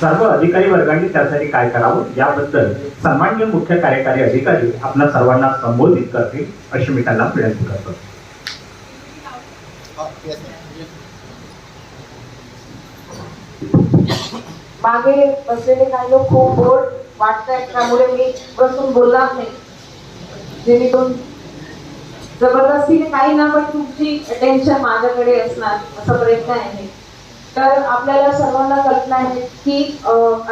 सर्व अधिकारी वर्गांनी त्यासाठी काय करावं? याबद्दल सन्मान्य मुख्य कार्यकारी अधिकारी आपल्या सर्वांना संबोधित करतील अशी मी त्यांना विनंती करतो. मागे बसलेले काही लोक खूप बोर वाटतायत त्यामुळे मी बसून बोलणार नाही. जेणेकरून जबरदस्तीने काही ना पण तुमची अटेन्शन माझ्याकडे असणार असा प्रयत्न आहे. तर आपल्याला सर्वांना कल्पना आहे की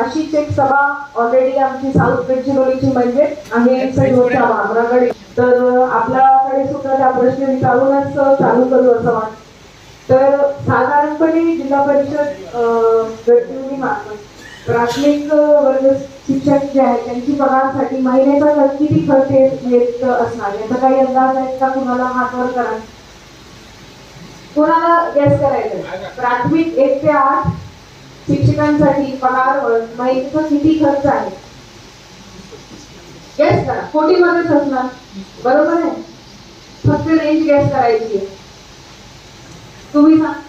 अशीच एक सभा ऑलरेडी आमची साऊथ गडचिरोलीची म्हणजे वामराकडे तर आपल्याकडे सुद्धा त्या प्रश्न विचारूनच चालू करू असं वाटतं. तर साधारणपणे जिल्हा परिषद अं, गडचिरोली मार्फत प्राथमिक वर्ग शिक्षक जे आहेत त्यांची पगारसाठी महिन्याचा किती खर्च येत असणार. याचा काही अंदाज आहे का? कुणाला हातवर करा कोणाला गॅस करायचं आहे? प्राथमिक एक ते आठ शिक्षकांसाठी पगार महिन्याचा किती खर्च आहे? गॅस करा. कोटीमध्येच असणार बरोबर आहे? फक्त रेंज गॅस करायची आहे. तुम्ही सांग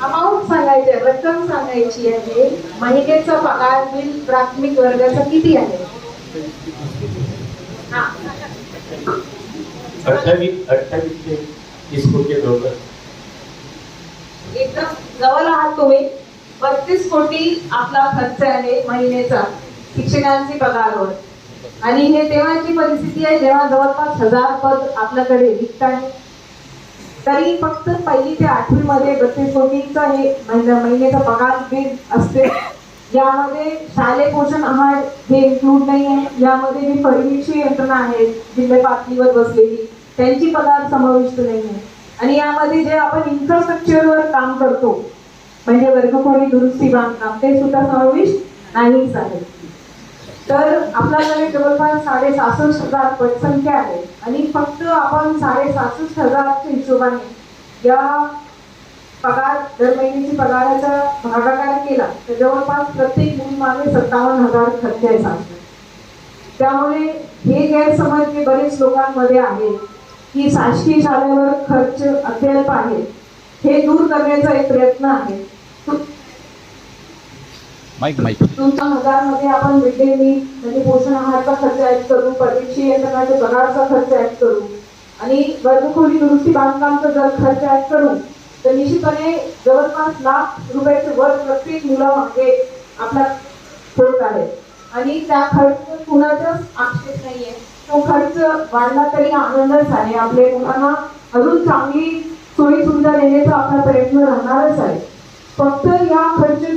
अमाऊंट सांगायचे रक्कम सांगायची आहे महिन्याचा पगार बिल प्राथमिक वर्गाचा किती आहे? हा. अठ्ठावीस अठ्ठावीस ते तीस कोटी लोक एकदम जवळ आहात तुम्ही. बत्तीस कोटी आपला खर्च आहे महिन्याचा शिक्षकांची पगारवर. आणि हे तेव्हाची परिस्थिती आहे जेव्हा जवळपास हजार पद आपल्याकडे रिक्त आहे. तरी फक्त पहिली ते आठवी मध्ये बत्तीस कोटीचा हे महिन्याचा पगार बिल असते. यामध्ये शालेय पोषण आहार हे इन्क्लूड नाही आहे. यामध्ये जी परिवीक्षी यंत्रणा आहे जिल्हे पातळीवर बसलेली त्यांची पगार समाविष्ट नाही आहे. आणि यामध्ये जे आपण इन्फ्रास्ट्रक्चरवर काम करतो म्हणजे वर्गखोली दुरुस्ती बांधकाम ते सुद्धा समाविष्ट नाहीच आहे तर आपल्याकडे जवळपास साडे सहासष्ट हजार पटसंख्या आहे. आणि फक्त आपण साडे सहासष्ट हजारच्या हिशोबाने या पगार दर महिन्याची पगाराचा भागाकार केला तर जवळपास प्रत्येक मुलीमागे सत्तावन्न हजार खर्च आहे सांगतो. त्यामुळे हे गैरसमज जे बरेच लोकांमध्ये आहे की शासकीय शाळेवर खर्च अत्यल्प आहे. हे दूर करण्याचा एक प्रयत्न आहे. माईक माईक तुमच्या हजारमध्ये आपण मिड डे मील म्हणजे पोषण आहारचा खर्च ऍड करू परदेशी यंत्रणाच्या पगारचा खर्च ऍड करू. आणि वर्गखोली दुरुस्ती बांधकामचा जर खर्च ऍड करू तर निश्चितपणे जवळपास लाख रुपयाचे वर प्रत्येक मुलामागे आपला होत आहे. आणि त्या खर्च कुणाचाच आक्षेप नाहीये. तो खर्च वाढला तरी आनंदच आहे. आपल्या मुलांना अजून चांगली सोयी सुविधा देण्याचा आपला प्रयत्न राहणारच आहे. फक्त या खर्च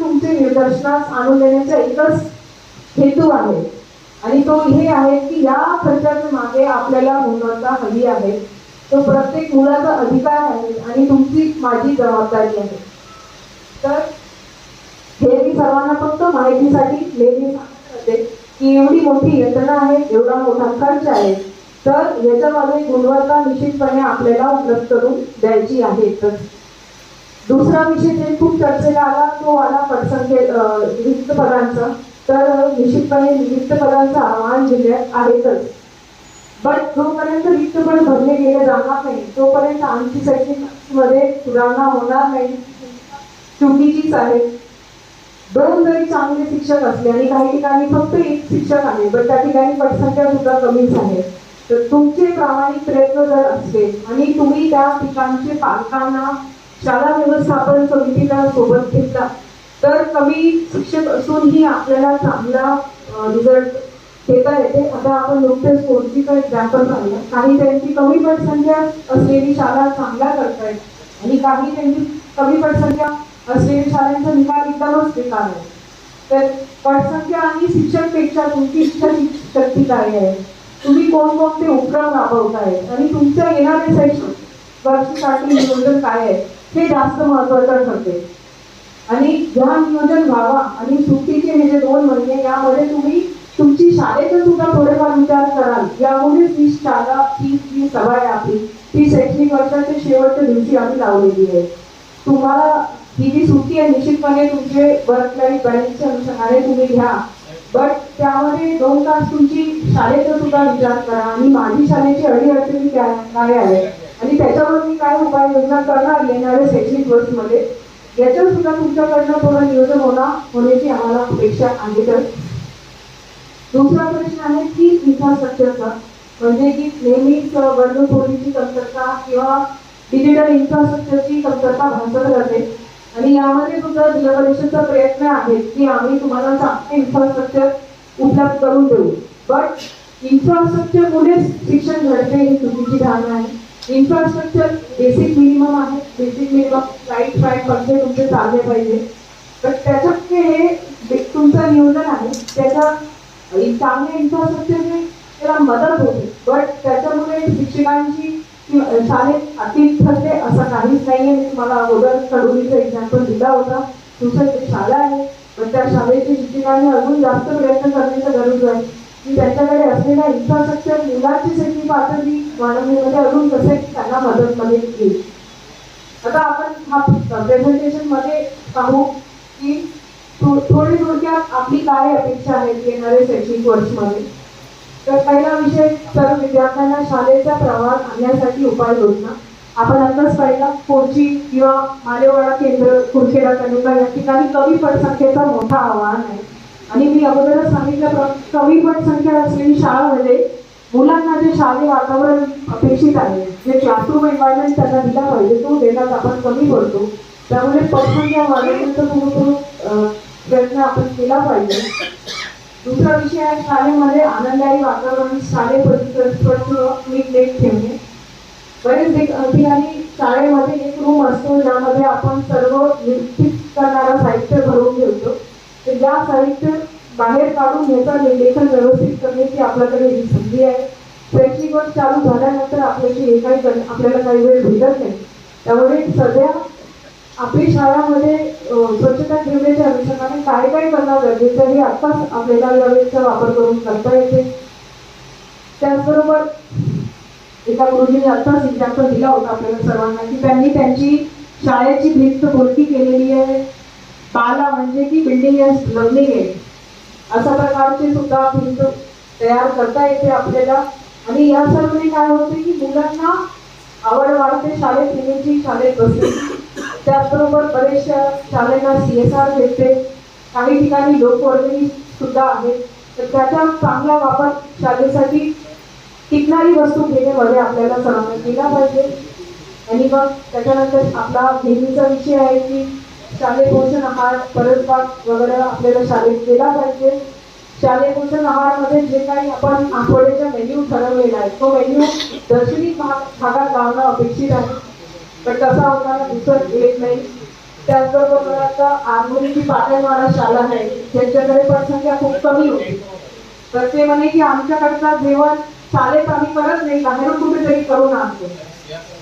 दर्शनास आणून देण्याचा एकच हेतू आहे. आणि तो हे आहे की या खर्चाच्या मागे आपल्याला गुणवत्ता हवी आहे. तो प्रत्येक मुलाचा अधिकार आहे आणि तुमची माझी जबाबदारी आहे. तर हे मी सर्वांना फक्त माहितीसाठी नेहमी सांगत होते की एवढी मोठी यंत्रणा आहे एवढा मोठा खर्च आहे तर याच्यामध्ये गुणवत्ता निश्चितपणे आपल्याला उपलब्ध करून द्यायची आहे. तर दुसरा विषय जे खूप चर्चेला आला तो आला पटसंख्ये रिक्त पदांचा तर निश्चितपणे रिक्त पदांचं आव्हान जिल्ह्यात आहेतच. बट जोपर्यंत रिक्त पद भरले गेले जाणार नाही तोपर्यंत आमची शैक्षणिक सुधारणा होणार नाही. चुकीचीच आहे. दोन जरी चांगले शिक्षक असले आणि काही ठिकाणी फक्त एक शिक्षक आहे बट त्या ठिकाणी पटसंख्या सुद्धा कमीच आहे. तर तुमचे प्रामाणिक प्रयत्न जर असले आणि तुम्ही त्या ठिकाणचे पालकांना शाळा व्यवस्थापन समितीला सोबत घेतला. तर कमी शिक्षक असूनही आपल्याला चांगला रिझल्ट घेता येते. आता आपण नुकतेच कोणतीचं एक्झाम्पल पाहिलं काही त्यांची कमी पटसंख्या असलेली शाळा चांगल्या करतायत आणि काही त्यांची कमी पटसंख्या असलेली शाळांचा निकाल एकदमच बेकार आहे. तर पटसंख्या आणि शिक्षकपेक्षा तुमची इच्छा शक्ती काय आहे. तुम्ही कोणकोणते उपक्रम राबवताय आणि तुमच्या येणाऱ्या शैक्षणिक वर्षासाठी नियोजन काय आहे? हे जास्त महत्वाचं ठरते. आणि ह्या नियोजन व्हावा आणि सुट्टीचे हे जे दोन महिने यामध्ये तुम्ही तुमची शाळेचा सुद्धा थोडेफार विचार कराल. यामुळेच ही शाळा ही जी सभा आहे आपली ती शैक्षणिक वर्षाच्या शेवटच्या दिवशी आम्ही लावलेली आहे. तुम्हाला ही जी सुट्टी आहे निश्चितपणे तुमचे वर्क लाईफ बॅलन्सच्या अनुषंगाने तुम्ही घ्या. बट त्यामध्ये दोन तास तुमची शाळेचा सुद्धा विचार करा आणि माझी शाळेची अडीअडचणी काय काय आहे आणि त्याच्यावर मी काय उपाययोजना करणार येणाऱ्या शैक्षणिक वर्षमध्ये? याच्यावर सुद्धा तुमच्याकडनं थोडं नियोजन होणार होण्याची आम्हाला अपेक्षा आहे तर. दुसरा प्रश्न आहे की इन्फ्रास्ट्रक्चरचा म्हणजे की नेहमीच वर्गखोलीची कमतरता किंवा डिजिटल इन्फ्रास्ट्रक्चरची कमतरता भासत राहते. आणि यामध्ये सुद्धा जिल्हा परिषदचा प्रयत्न आहे की आम्ही तुम्हाला चांगले इन्फ्रास्ट्रक्चर उपलब्ध करून देऊ. बट इन्फ्रास्ट्रक्चरमुळेच शिक्षण घडते ही चुकीची धारणा आहे. इन्फ्रास्ट्रक्चर बेसिक मिनिमम आहे. बेसिक मिनिमम लाइट फाईट पंखे तुमचे चालले पाहिजे. तर त्याच्यात हे तुमचं नियोजन आहे त्याच्या चांगले इन्फ्रास्ट्रक्चरने त्याला मदत होते. बट त्याच्यामुळे शिक्षकांची शाळेत अति ठरते असं काहीच नाही आहे मला अगोदर कडोलीचं एक्झाम्पल दिला होता. तुमचं एक शाळा आहे पण त्या शाळेच्या शिक्षकांनी अजून जास्त प्रयत्न करण्याची गरज आहे. की त्यांच्याकडे असलेला इन्फ्रास्ट्रक्चर मुलांची शैक्षणिक पातळी वाढवण्यामध्ये अजून कसे त्यांना मदत मध्ये येईल आता आपण हा प्रेझेंटेशनमध्ये पाहू की थो- थोडी थोडक्यात आपली काय अपेक्षा आहेत येणारे शैक्षणिक वर्षमध्ये. तर पहिला विषय सर्व विद्यार्थ्यांना शाळेचा प्रवास आणण्यासाठी उपाययोजना आपण आताच पाहिला कोची किंवा मालेवाडा केंद्र कुरखेडा तालुका या ठिकाणी कमी पटसंख्येचा मोठा आव्हान आहे. आणि मी अगोदरच सांगितल्याप्रमाणे कमी पटसंख्या असलेली शाळामध्ये म्हणजे मुलांना जे शालेय वातावरण अपेक्षित आहे जे क्लासरूम एन्व्हायरमेंट त्यांना दिला पाहिजे तो देण्यात आपण कमी पडतो. त्यामुळे पटसंख्या वाढवण्याचा थोडं प्रयत्न आपण केला पाहिजे. दुसरा विषय आहे शाळेमध्ये आनंददायी वातावरण शालेय परिसर स्वच्छ ठेवणे. बरेच ठिकाणी शाळेमध्ये एक रूम असतो ज्यामध्ये आपण सर्व निश्चित करणारा साहित्य भरून ठेवतो तर या साहित्य बाहेर काढून याचा लेखन व्यवस्थित करण्याची आपल्याकडे ही संधी आहे. शैक्षणिक वर्ष चालू झाल्यानंतर आपल्याशी हे काही करणे- आपल्याला काही वेळ भेटत नाही. त्यामुळे सध्या आपली शाळामध्ये स्वच्छता ठेवण्याच्या अनुषंगाने काय काय करणं गरजेचं आहे हे आत्ताच आपल्याला यावेळेचा वापर करून करता येते. त्याचबरोबर एका गुरुजीने आत्ताच एक्झाम्पल दिला होता आपल्याला सर्वांना की त्यांनी त्यांची शाळेची भिंत बोलकी केलेली आहे. पाला म्हणजे की बिल्डिंग इज लर्निंग आहे अशा प्रकारचे सुद्धा भिंत तयार करता येते आपल्याला. आणि या सर्वने काय होते की मुलांना आवड वाढते शाळेत येण्याची शाळेत बसते त्याचबरोबर बरेचशा शाळेला सी एस आर भेटते. काही ठिकाणी लोकवर्गणी सुद्धा आहेत तर त्याचा चांगला वापर शाळेसाठी टिकणारी वस्तू घेण्यामध्ये आपल्याला सर्वांना केला पाहिजे. आणि मग त्याच्यानंतर आपला नेहमीचा विषय आहे की शालेय पोषण आहार परसबाग वगैरे आपल्याला शाळेत केला पाहिजे. शालेय पोषण आहारमध्ये जे काही आपण आठवड्याचा मेन्यू ठरवलेला आहे तो मेन्यू दर्शनी भाग भागात लावणं अपेक्षित आहे. पण तसा होताना दिसत येत नाही. त्याचबरोबर आता आंबोलीची पाटणवाडा शाळा आहे. त्यांच्याकडे पटसंख्या खूप कमी होती. तर ते म्हणे की आमच्याकडचा जेवण शाळेत आम्ही करत नाही. बाहेरून कुठेतरी करून आणतो.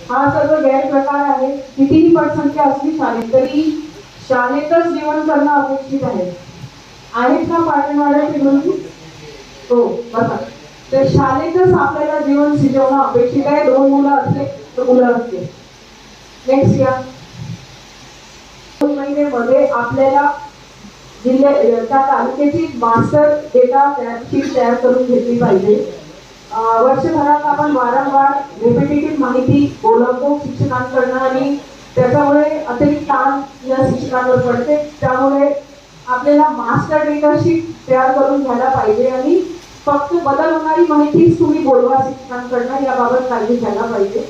हा सर्व गैरप्रकार आहे. कितीही पटसंख्या असली शाळेत तरी शाळेतच जेवण करणं अपेक्षित आहे. आहेत का पाटणवाड्याचे मुलगी हो बघा. तर शाळेतच आपल्याला जीवन शिजवणं अपेक्षित आहे. दोन मुलं असले तर मुलं असते नेक्स्ट या. दोन महिन्यामध्ये आपल्याला जिल्ह्या त्या तालुक्याची मास्टर डेटा शीट तयार करून घेतली पाहिजे. वर्षभरात आपण वारंवार रेपिटेटिव्ह माहिती बोलवतो शिक्षकांकडनं आणि त्याच्यामुळे अतिरिक्त ताण या शिक्षकांवर पडते. त्यामुळे आपल्याला मास्टर डेटा तयार करून घ्यायला पाहिजे आणि फक्त बदल होणारी माहितीच तुम्ही बोलवा शिक्षकांकडनं याबाबत काळजी घ्यायला पाहिजे.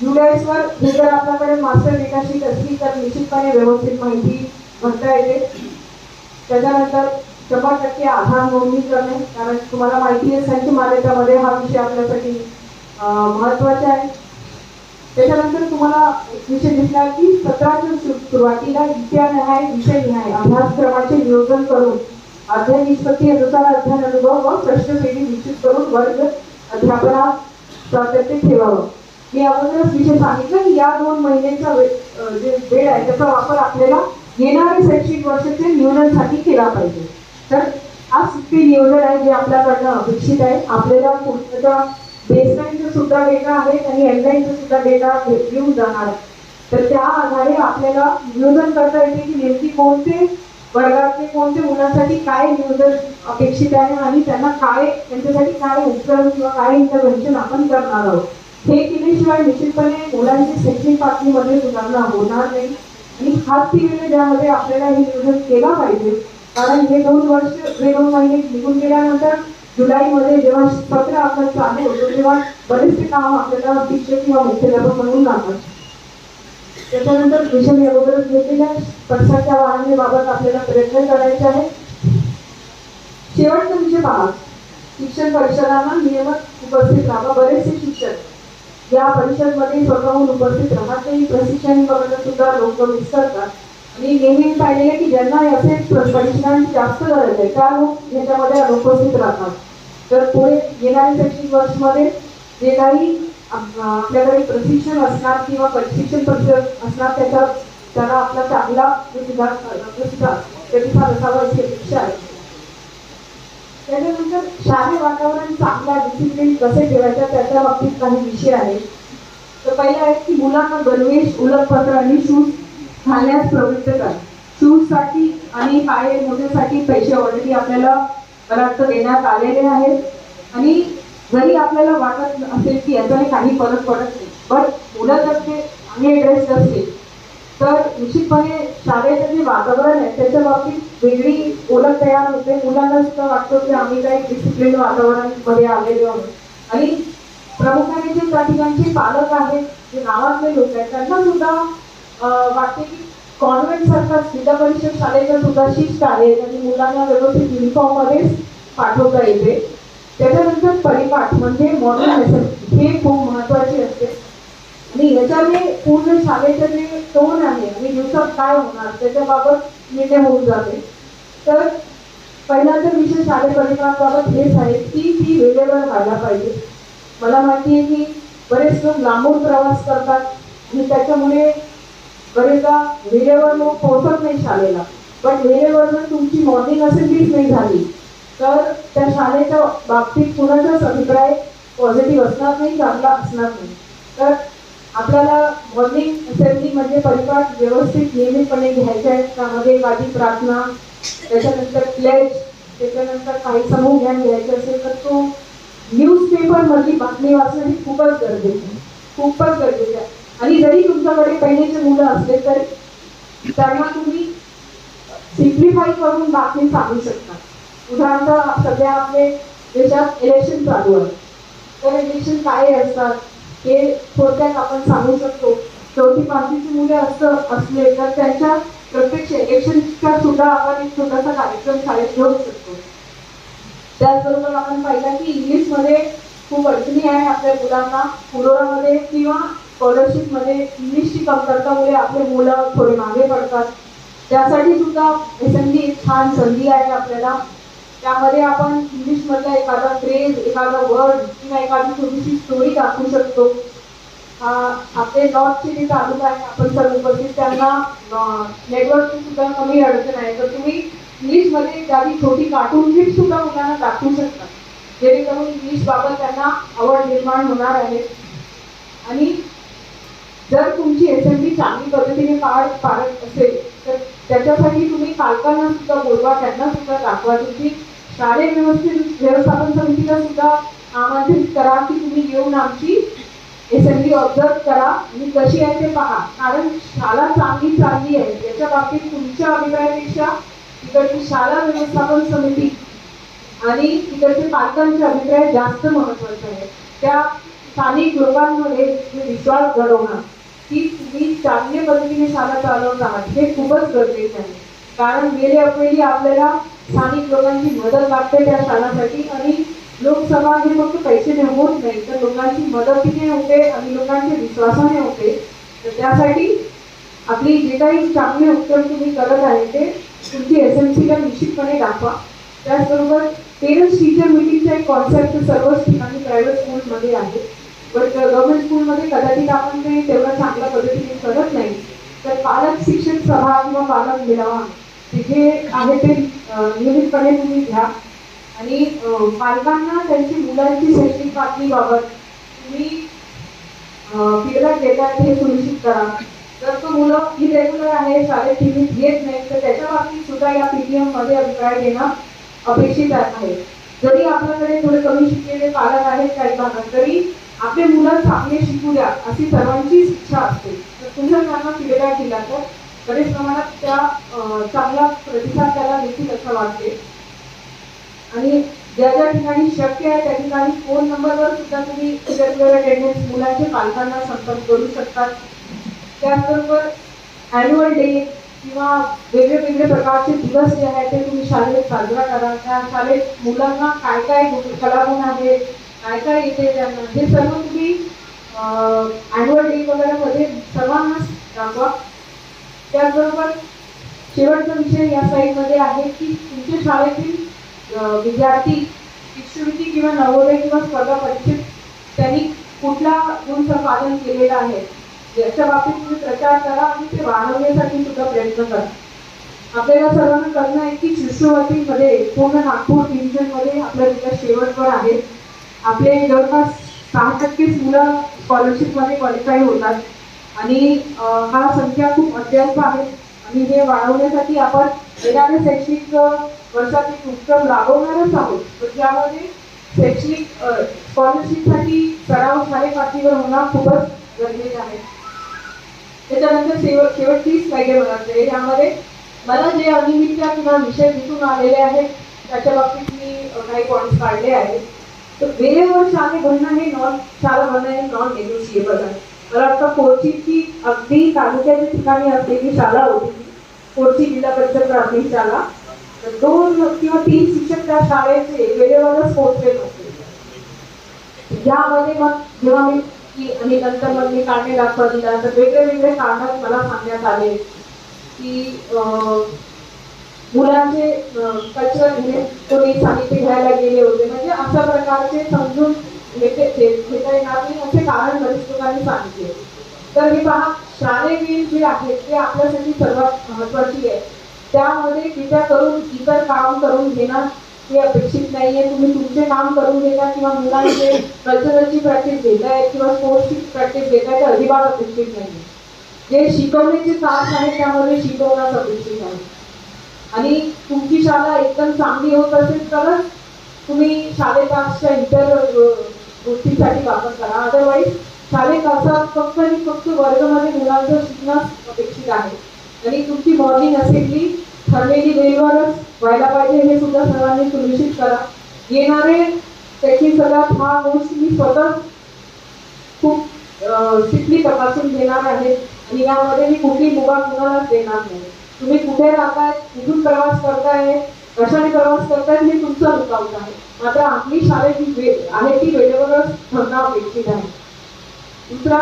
युडायस हे जर आपल्याकडे मास्टर डेटाशीट असली तर निश्चितपणे व्यवस्थित माहिती भरता येते. त्याच्यानंतर शंभर टक्के आधार नोंदणी करणे कारण तुम्हाला माहिती आहे संच मान्यतामध्ये हा विषय आपल्यासाठी अं, महत्त्वाचा आहे. त्याच्यानंतर तुम्हाला एक विषय दिसला की सत्राच्या सु- सुरुवातीला विषय विषयनिहाय अभ्यासक्रमाचे नियोजन करून अध्ययन निष्पत्तीनुसार अध्ययन अनुभव व प्रश्नपेढी निश्चित करून वर्ग अध्यापनात सातत्य ठेवावं. मी अगोदरच विषय सांगितलं की या दोन महिन्यांचा वे- जे वेळ आहे त्याचा वापर आपल्याला येणारे शैक्षणिक वर्षाचे नियोजनसाठी केला पाहिजे. तर आज ते नियोजन आहे जे आपल्याकडनं अपेक्षित आहे. आपल्याला पुढच्या बेसलाईनचा सुद्धा डेटा आहे आणि एनलाईनचा सुद्धा डेटा घेऊन जाणार. आहे तर त्या आधारे आपल्याला नियोजन करता येते की नेमकी कोणते वर्गातले कोणते मुलांसाठी काय नियोजन अपेक्षित आहे आणि त्यांना काय त्यांच्यासाठी काय उपक्रम किंवा काय इंटरव्हेन्शन आपण करणार आहोत. हे केल्याशिवाय निश्चितपणे मुलांची शैक्षणिक पातळीमध्ये सुधारणा होणार नाही. आणि खास दिलेले ज्यामध्ये आपल्याला हे नियोजन केला पाहिजे. कारण हे दोन वर्ष हे दोन महिने निघून गेल्यानंतर जुलैमध्ये जेव्हा सत्र आपलं चालू होतो तेव्हा बरेचसे काम आपल्याला शिक्षक किंवा मुख्याध्यापक म्हणून लागतात. त्याच्यानंतर मिशन अगोदरच घेतलेल्या पक्षाच्या वाहनेबाबत आपल्याला प्रयत्न करायचे आहे शेवट विषय पहा. शिक्षण परिषदांना नियमित उपस्थित राहा. बरेचसे शिक्षक या परिषदमध्ये स्वतःहून उपस्थित राहत प्रशिक्षण वगैरे सुद्धा लोक मिस करतात. आणि नेहमी पाहिलेलं की ज्यांना असे परिक्षणांची जास्त गरज आहे त्या लोक ह्याच्यामध्ये अनुपस्थित राहतात. तर पुढे येणाऱ्या शैक्षणिक वर्षमध्ये जे काही आपल्याकडे प्रशिक्षण असणार किंवा प्रशिक्षण पद्धत असणार त्याचा त्याला आपला चांगला प्रतिसाद प्रतिसाद असावा अशी अपेक्षा आहे. त्याच्यानंतर शालेय वातावरण चांगला डिसिप्लिन कसे ठेवायचं त्याच्या बाबतीत काही विषय आहेत. तर पहिला आहे की मुलांना गणवेश उलटपत्र आणि शूज घालण्यास प्रवृत्त कर शूजसाठी आणि पाय मोठ्यासाठी पैसे ऑलरेडी आपल्याला मला वाटतं देण्यात आलेले आहेत. आणि जरी आपल्याला वाटत असेल की याच्याने काही फरक पडत नाही पण मुलं जर ते चांगले ड्रेस असतील तर निश्चितपणे शाळेचं जे वातावरण आहे त्याच्या बाबतीत वेगळी ओळख तयार होते. मुलांना सुद्धा वाटतं की आम्ही काही डिसिप्लिन वातावरणामध्ये आलेलो आहोत. आणि प्रमुखाने जे त्या ठिकाणचे पालक आहेत जे गावातले लोक आहेत त्यांना सुद्धा वाटते की कॉन्व्हेंट सारखा जिल्हा परिषद शाळेच्या सुद्धा शिस्त आहे आणि मुलांना व्यवस्थित युनिफॉर्ममध्येच पाठवता येते. त्याच्यानंतर परिपाठ म्हणजे मॉडर्न लेसन हे खूप महत्त्वाचे असते. आणि याच्याने पूर्ण शाळेचं जे टोन आहे आणि दिवसात काय होणार त्याच्याबाबत निर्णय होऊन जाते. तर पहिला तर विषय शाळे परिपाठबाबत हेच आहे की ती वेळेवर व्हायला पाहिजे. मला माहिती आहे की बरेच लोक लांबून प्रवास करतात आणि त्याच्यामुळे बरेचदा वेळेवर लोक पोहोचत नाही शाळेला. पण वेळेवर जर तुमची मॉर्निंग असेंब्लीच नाही झाली तर त्या शाळेच्या बाबतीत कुणाचाच अभिप्राय पॉझिटिव्ह असणार नाही चांगला असणार नाही. तर आपल्याला मॉर्निंग असेंब्ली म्हणजे परिपाठ व्यवस्थित नियमितपणे घ्यायचे आहेत त्यामध्ये माझी प्रार्थना त्याच्यानंतर प्लेज त्याच्यानंतर काही समूह ज्ञान घ्यायचे असेल तर तो न्यूजपेपरमधली बातमी वाचणं ही खूपच गरजेचं आहे. खूपच गरजेचं आहे. आणि जरी तुमच्याकडे पहिलेचे मुलं असले तरी त्यांना तुम्ही सिम्प्लिफाय करून बातमी सांगू शकता. उदाहरणार्थ सध्या आपले देशात इलेक्शन चालू आहे. तर इलेक्शन काय असतात हे थोडक्यात आपण सांगू शकतो. चौथी पाचवीची मुले असं असले तर त्यांच्या प्रत्यक्ष इलेक्शनचा सुद्धा आपण एक छोटासा कार्यक्रम शाळेत घेऊ शकतो. त्याचबरोबर आपण पाहिलं की इंग्लिशमध्ये खूप अडचणी आहे आपल्या मुलांना. पुरोरामध्ये किंवा स्कॉलरशिपमध्ये इंग्लिशची कमतरतामुळे आपले मुलं थोडे मागे पडतात. त्यासाठी सुद्धा एस एम एक छान संधी आहे आपल्याला. त्यामध्ये आपण इंग्लिशमधला एखादा फ्रेज एखादा वर्ड किंवा एखादी छोटीशी स्टोरी दाखवू शकतो. आपले नॉर्थचे जे तालुका आहे. आपण सर्व उपस्थित त्यांना नेटवर्कची सुद्धा कमी अडचण आहे. तर तुम्ही इंग्लिशमध्ये एखादी छोटी कार्टून क्लिप सुद्धा मुलांना दाखवू शकता. जेणेकरून इंग्लिश बाबत त्यांना आवड निर्माण होणार आहे. आणि जर तुमची एस एन बी चांगली पद्धतीने पार पाडत असेल तर त्याच्यासाठी तुम्ही पालकांना सुद्धा बोलवा त्यांना सुद्धा दाखवा. तुमची शालेय व्यवस्थित व्यवस्थापन समितीला सुद्धा आमंत्रित करा की तुम्ही येऊन आमची असेंब्ली ऑब्झर्व करा आणि कशी आहे ते पहा. कारण शाळा चांगली चालली आहे. याच्या बाबतीत तुमच्या अभिप्रायापेक्षा तिकडची शाळा व्यवस्थापन समिती आणि तिकडचे पालकांचे अभिप्राय जास्त महत्त्वाचे आहे त्या स्थानिक लोकांमध्ये विश्वास घडवणं. की तुम्ही चांगल्या पद्धतीने शाळा चालवत आहात. हे खूपच गरजेचे आहे. कारण गेले वेळी आपल्याला स्थानिक लोकांची मदत लागते त्या शाळांसाठी आणि लोकसभा हे फक्त पैसे होत नाही तर लोकांची मदतीने होते आणि लोकांच्या विश्वासाने होते. तर त्यासाठी आपली जे काही चांगले उपक्रम तुम्ही करत आहे ते तुमची एस एम सीला निश्चितपणे दाखवा. त्याचबरोबर पेरेंट्स टीचर मिटिंगचा एक कॉन्सेप्ट सर्वच ठिकाणी प्रायव्हेट स्कूलमध्ये आहे. पण गव्हर्नमेंट स्कूलमध्ये कदाचित आपण ते तेवढं चांगल्या पद्धतीने करत नाही. तर पालक शिक्षण सभा किंवा पालक मिळावा तिथे आहे ते नियमितपणे तुम्ही घ्या. आणि पालकांना त्यांची मुलांची शैक्षणिक पातळीबाबत तुम्ही फीडबॅक देतात हे सुनिश्चित करा. जर तो मुलं इरेग्युलर आहे शाळेत टीव्ही घेत नाही तर त्याच्या बाबतीत सुद्धा या पी टी एममध्ये अभिप्राय घेणं अपेक्षित आहे. जरी आपल्याकडे थोडे कमी शिकलेले पालक आहेत काही भागात तरी आपले मुलं चांगले शिकू द्या अशी सर्वांचीच इच्छा असते. तर तुम्ही त्यांना फीडबॅक दिला तर बरेच प्रमाणात त्या चांगला प्रतिसाद त्याला देखील असं वाटते. आणि ज्या ज्या ठिकाणी शक्य आहे त्या ठिकाणी फोन नंबरवर सुद्धा तुम्ही इरेग्युलर अटेंडन्स मुलांचे पालकांना संपर्क करू शकतात त्याचबरोबर ॲन्युअल डे किंवा वेगळे वेगळे प्रकारचे दिवस जे आहेत ते तुम्ही शाळेत साजरा करा. त्या शाळेत मुलांना काय काय कलागुण आहेत काय काय येते त्यांना हे सर्व तुम्ही ॲन्युअल डे वगैरे मध्ये सर्वांनाच दाखवा. त्याचबरोबर शेवटचा विषय या साईडमध्ये आहे की तुमच्या शाळेतील विद्यार्थी शिष्यवृत्ती किंवा नवोदय किंवा स्पर्धा परीक्षेत त्यांनी कुठला गुण संपादन केलेला आहे? याच्या बाबतीत तुम्ही प्रचार करा आणि ते वाढवण्यासाठी सुद्धा प्रयत्न करा. आपल्याला सर्वांना कळणं आहे की शिष्यवृत्तीमध्ये पूर्ण नागपूर डिव्हिजनमध्ये आपल्या जिल्हा शेवटवर आहे. आपले जवळपास सहा टक्केच मुलं स्कॉलरशिपमध्ये क्वालिफाय होतात. आणि हा संख्या खूप अत्यल्प आहे. आणि हे वाढवण्यासाठी आपण येणाऱ्या शैक्षणिक वर्षात एक उपक्रम राबवणारच आहोत. तर ज्यामध्ये शैक्षणिक स्कॉलरशिपसाठी सराव शाळेपातळीवर होणं खूपच गरजेचं आहे. त्याच्यानंतर शेवट शेवटची स्लाइड आहे यामध्ये मला जे अनिमित्त किंवा विषय दिसून आलेले आहेत त्याच्या बाबतीत मी काही पॉईंट्स काढले आहेत. तर वेळेवर शाळे भरणं हे नॉन शाला भरणं हे नॉन नेगोशिएबल आहे मला वाटतं कोचीची अगदी तालुक्याच्या ठिकाणी असलेली शाला होती ती. कोची जिल्हा परिषद प्राथमिक शाला दोन किंवा तीन शिक्षक त्या शाळेचे वेळेवरच पोहोचले नव्हते यामध्ये मग जेव्हा मी की आणि नंतर मग मी काढणे दाखवा दिला तर वेगळे वेगळे कारणं मला सांगण्यात आले की मुलांचे कल्चर म्हणजे कोणी साहित्य घ्यायला गेले होते. म्हणजे अशा प्रकारचे समजून घेते घेता येणार नाही असे कारण बरेच लोकांनी सांगितले. तर हे पहा शाळेतील जे आहेत ते आपल्यासाठी सर्वात महत्वाची आहे. त्यामध्ये कृपया करून इतर काम करून घेणं हे अपेक्षित नाही आहे तुम्ही तुमचे काम करून घेता किंवा मुलांचे कल्चरलची प्रॅक्टिस घेताय किंवा स्पोर्ट्सची प्रॅक्टिस घेताय ते अजिबात अपेक्षित नाही जे शिकवण्याचे तास आहेत त्यामध्ये शिकवण्यास अपेक्षित आहे. आणि तुमची शाळा एकदम चांगली होत असेल तरच तुम्ही शाळेपासच्या इतर गोष्टीसाठी वापर करा. अदरवाईज शाळेपासात फक्त आणि फक्त वर्गमध्ये मुलांचं शिकणं अपेक्षित आहे. आणि तुमची मॉर्निंग असेल ती ठरलेली वेळेवरच व्हायला पाहिजे हे सुद्धा सर्वांनी सुनिश्चित करा. येणारे त्याची सगळ्यात हा गोष्ट मी स्वतः खूप शिकली तपासून घेणार आहे. आणि यामध्ये मी कुठली मुभा कुणालाच देणार नाही. तुम्ही कुठे राहताय कुठून प्रवास करताय कशाने प्रवास करताय हे तुमचं लुकाऊट आहे. मात्र आपली शाळेची वेळ आहे ती वेळेवरच ठरणं अपेक्षित आहे. दुसरा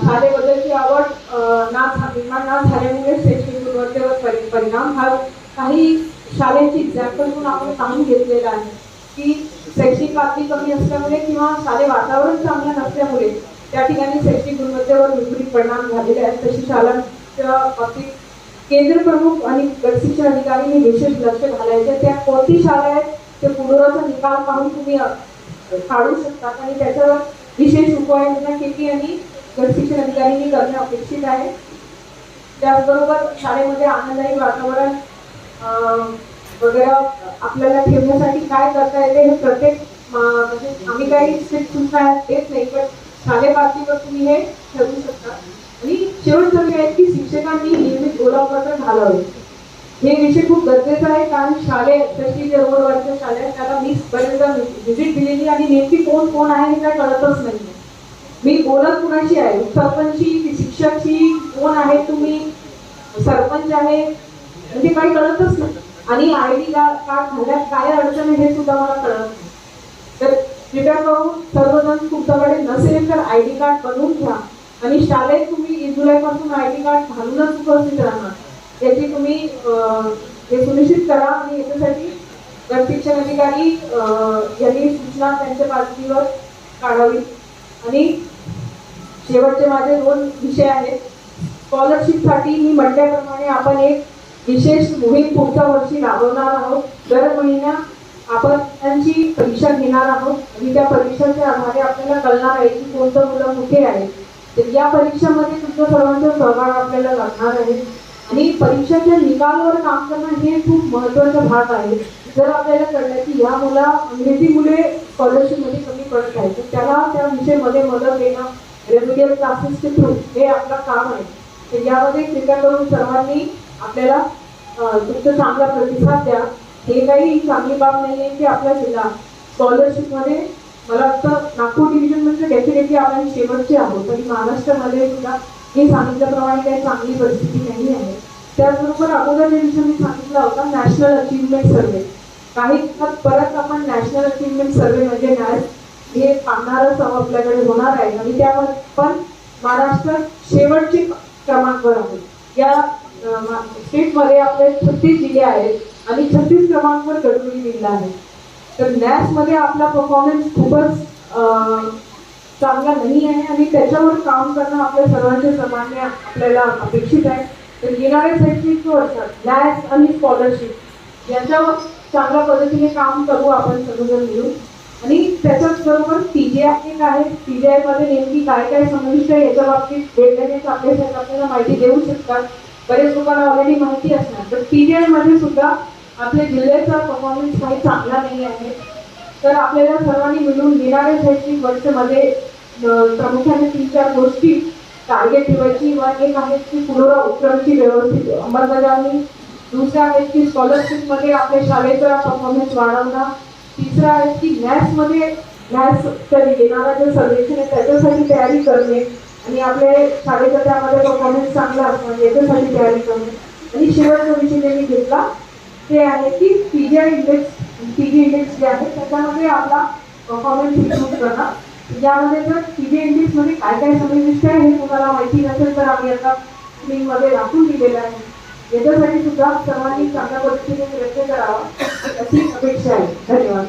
शाळेबद्दलची आवड ना निर्माण ना झाल्यामुळे शैक्षणिक गुणवत्तेवर परि- परिणाम हा काही शाळेची एक्झाम्पल म्हणून आपण सांगून घेतलेला आहे की शैक्षणिक पातळी कमी असल्यामुळे किंवा शाळे वातावरण चांगलं नसल्यामुळे त्या ठिकाणी शैक्षणिक गुणवत्तेवर विपरीत परिणाम झालेले आहेत. तशी बाबतीत केंद्र प्रमुख आणि गट शिक्षण अधिकाऱ्यांनी विशेष लक्ष घालायचे. त्या कोणती शाळा आहेत ते पुनराचा निकाल पाहून तुम्ही काढू शकतात. आणि त्याच्यावर विशेष उपाययोजना म्हणजे केली आणि गट शिक्षण अधिकाऱ्यांनी करणे अपेक्षित आहे. त्याचबरोबर शाळेमध्ये आनंददायी वातावरण अं, वगैरे आपल्याला ठेवण्यासाठी काय करता येते हे प्रत्येक म्हणजे आम्ही काही स्ट्रिक्ट तुमचा देत नाही पण शाळे पातळीवर तुम्ही हे ठरवू शकता. आणि शेवट जे आहेत की शिक्षकांनी नियमित ओळखपत्र घालावे. हे विषय खूप गरजेचं आहे कारण शाळे स्पेशली जे रोडवरच्या शाळा आहेत त्याला मी बरेचदा व्हिजिट दिलेली आणि नेमकी कोण कोण आहे हे काय कळतच नाही. मी बोलत कुणाशी आहे? सरपंचशी शिक्षकशी शिक्षकची? कोण आहे तुम्ही? सरपंच आहे? म्हणजे काही कळतच नाही. आणि आय डी कार्ड घालण्यात काय अडचण आहे हे सुद्धा मला कळत नाही. तर कृपया करून सर्वजण तुमच्याकडे नसेल तर आय डी कार्ड बनवून घ्या. आणि शाळेत तुम्ही जुलैपासून आय डी कार्ड घालूनच उपस्थित राहणार. याची तुम्ही हे सुनिश्चित करा आणि याच्यासाठी गट शिक्षण अधिकारी यांनी सूचना त्यांच्या पातळीवर काढावी. आणि शेवटचे माझे दोन विषय आहेत. स्कॉलरशिपसाठी मी म्हटल्याप्रमाणे आपण एक विशेष मोहीम पुढच्या वर्षी राबवणार आहोत. दर महिन्या आपण त्यांची परीक्षा घेणार आहोत. आणि त्या परीक्षेच्या आधारे आपल्याला कळणार आहे की कोणतं मुलं कुठे आहे तर या परीक्षामध्ये तुमच्या सर्वांचा सहभाग आपल्याला लागणार आहे. आणि परीक्षेच्या निकालावर काम करणं हे खूप महत्त्वाचा भाग आहे. जर आपल्याला कळलं की ह्या मुला अंग्रेजी मुले स्कॉलरशिपमध्ये कमी पडत आहे तर त्याला त्या विषयमध्ये मदत देणं रेग्युलर क्लासेसचे थ्रू हे आपलं काम आहे. तर यामध्ये कृपया करून सर्वांनी आपल्याला तुमचा चांगला प्रतिसाद द्या. हे काही चांगली बाब नाही आहे की आपल्या जिल्हा स्कॉलरशिपमध्ये मला वाटतं नागपूर डिव्हिजन म्हणजे डेफिनेटली आपण शेवटचे आहोत. आणि महाराष्ट्रामध्ये सुद्धा हे सांगितल्याप्रमाणे काही चांगली परिस्थिती नाही आहे. त्याचबरोबर अगोदर जे विषय मी सांगितला होता नॅशनल अचीवमेंट सर्वे काही परत आपण नॅशनल अचीवमेंट सर्वे म्हणजे नॅस हे पाहणारच आपल्याकडे होणार आहे. आणि त्यावर पण महाराष्ट्र शेवटचे क्रमांकवर आहे. या स्टेटमध्ये आपले छत्तीस जिल्हे आहेत आणि छत्तीस क्रमांकवर गडबडी दिला आहे. तर मॅथ्समध्ये आपला परफॉर्मन्स खूपच चांगला नाही आहे आणि त्याच्यावर काम करणं आपल्या सर्वांचे सामान्य आपल्याला अपेक्षित आहे. तर येणाऱ्या शैक्षणिक वर्षात मॅथ्स आणि स्कॉलरशिप याच्यावर चांगल्या पद्धतीने काम करू आपण सर्वजण मिळून. आणि त्याच्याच बरोबर आय एक आहे. जे आयमध्ये नेमकी काय काय समाविष्ट आहे याच्या बाबतीत वेगवेगळ्या अभ्यासात आपल्याला माहिती देऊ शकतात. बरेच लोकांना ऑलरेडी माहिती असणार. तर टी जे आयमध्ये सुद्धा आपल्या जिल्ह्याचा परफॉर्मन्स काही चांगला नाही आहे. तर आपल्याला सर्वांनी मिळून येणाऱ्या शैक्षणिक वर्षमध्ये प्रामुख्याने तीन चार गोष्टी टार्गेट ठेवायची. व एक आहे की पुनरा उपक्रमची व्यवस्थित अंमलबजावणी. दुसरं आहे की स्कॉलरशिपमध्ये आपल्या शाळेचा परफॉर्मन्स वाढवणं. तिसरं आहे की मॅथ्समध्ये मॅथ्स तरी येणारा जे सर्वेक्षण आहे त्याच्यासाठी तयारी करणे. आणि आपल्या शाळेचा त्यामध्ये परफॉर्मन्स चांगला असणं याच्यासाठी तयारी करणे. आणि शेवटचा विषय मी घेतला ते आहे की PGI index PG index J आहे त्याच्यामध्ये आपला परफॉर्मन्स इम्प्रूव्ह करणं. ज्यामध्ये जर पीजी जी इंडेक्समध्ये काय काय समाविष्ट आहे हे तुम्हाला माहिती नसेल तर आम्ही आता स्क्रीनमध्ये दाखवून दिलेलं आहे. याच्यासाठी सुद्धा सर्वांनी चांगल्या पद्धतीने प्रयत्न करावा अशी अपेक्षा आहे. धन्यवाद.